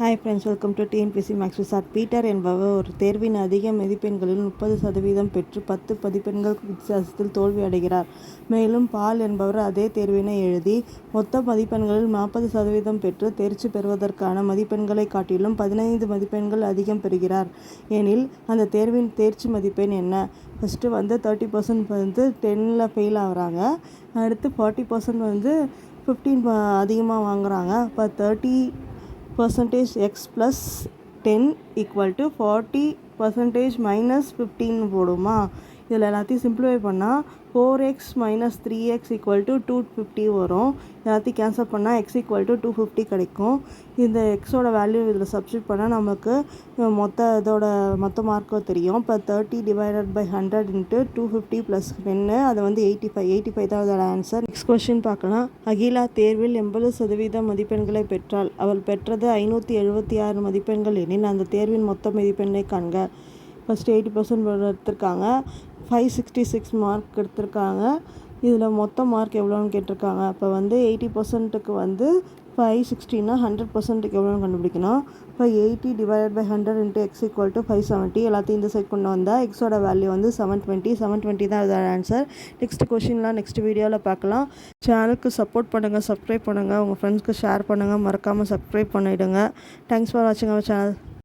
Hi friends welcome to TNPSC maths VSAT Peter என்பவர் ஒரு தேர்வின் அதிக மதிப்பெண்களில் முப்பது சதவீதம் பெற்று பத்து மதிப்பெண்கள் வித்தியாசத்தில் தோல்வி அடைகிறார். மேலும் பால் என்பவர் அதே தேர்வினை எழுதி மொத்த மதிப்பெண்களில் நாற்பது சதவீதம் பெற்று தேர்ச்சி பெறுவதற்கான மதிப்பெண்களை காட்டிலும் பதினைந்து மதிப்பெண்கள் அதிகம் பெறுகிறார். எனில் அந்த தேர்வின் தேர்ச்சி மதிப்பெண் என்ன? ஃபஸ்ட்டு வந்து தேர்ட்டி பர்சன்ட் வந்து டென்னில் ஃபெயில் ஆகிறாங்க. அடுத்து ஃபார்ட்டி பர்சன்ட் வந்து ஃபிஃப்டீன் அதிகமாக வாங்குகிறாங்க இப்போ thirty percentage x plus ten equal to forty percentage minus fifteen போடுமா இதில் எல்லாத்தையும் சிம்பிளிஃபை பண்ணால் four x minus three x equal to two fifty வரும். எல்லாத்தையும் கேன்சல் பண்ணால் x equal to two fifty கிடைக்கும். இந்த எக்ஸோட வேல்யூ இதில் சப்ஸ்டியூட் பண்ணால் நமக்கு மொத்த இதோட மொத்த மார்க்கும் தெரியும். இப்போ thirty divided by hundred into two fifty plus டென்னு அது வந்து எயிட்டி ஃபைவ் எயிட்டி ஃபைவ் தான் அதோட ஆன்சர் நெக்ஸ்ட் கொஷின் பார்க்கலாம். அகிலா தேர்வில் எண்பது சதவீத மதிப்பெண்களை பெற்றால் அவள் பெற்றது ஐநூற்றி எழுபத்தி ஆறு மதிப்பெண்கள். எனில் அந்த தேர்வின் மொத்த மதிப்பெண்ணை காண்க. ஃபஸ்ட்டு எயிட்டி பர்சன்ட் எடுத்திருக்காங்க ஃபைவ் சிக்ஸ்டி சிக்ஸ் மார்க் எடுத்திருக்காங்க. இதில் மொத்த மார்க் எவ்வளோன்னு கேட்டிருக்காங்க. அப்போ வந்து எயிட்டி பர்சன்ட்டுக்கு வந்து ஃபைவ் சிக்ஸ்டின்னா ஹண்ட்ரட் பர்சன்ட்டுக்கு எவ்வளோன்னு கண்டுபிடிக்கணும். இப்போ eighty divide by hundred into x equal to five seventy எல்லாத்தையும் இந்த சைட் கொண்டு வந்தால் எக்ஸோட வேல்யூ வந்து செவன் டுவெண்ட்டி செவன் டுவெண்ட்டி தான் அதோட ஆன்சர் நெக்ஸ்ட் கொஷின்லாம் நெக்ஸ்ட் வீடியோவில் பார்க்கலாம். சேனலுக்கு சப்போர்ட் பண்ணுங்கள் சப்ஸ்கிரைப் பண்ணுங்கள் உங்கள் ஃப்ரெண்ட்ஸ்க்கு ஷேர் பண்ணுங்கள் மறக்காமல் சப்ஸ்கிரைப் பண்ணிவிடுங்க தேங்க்ஸ் ஃபார் வாட்சிங் அவர் சேனல்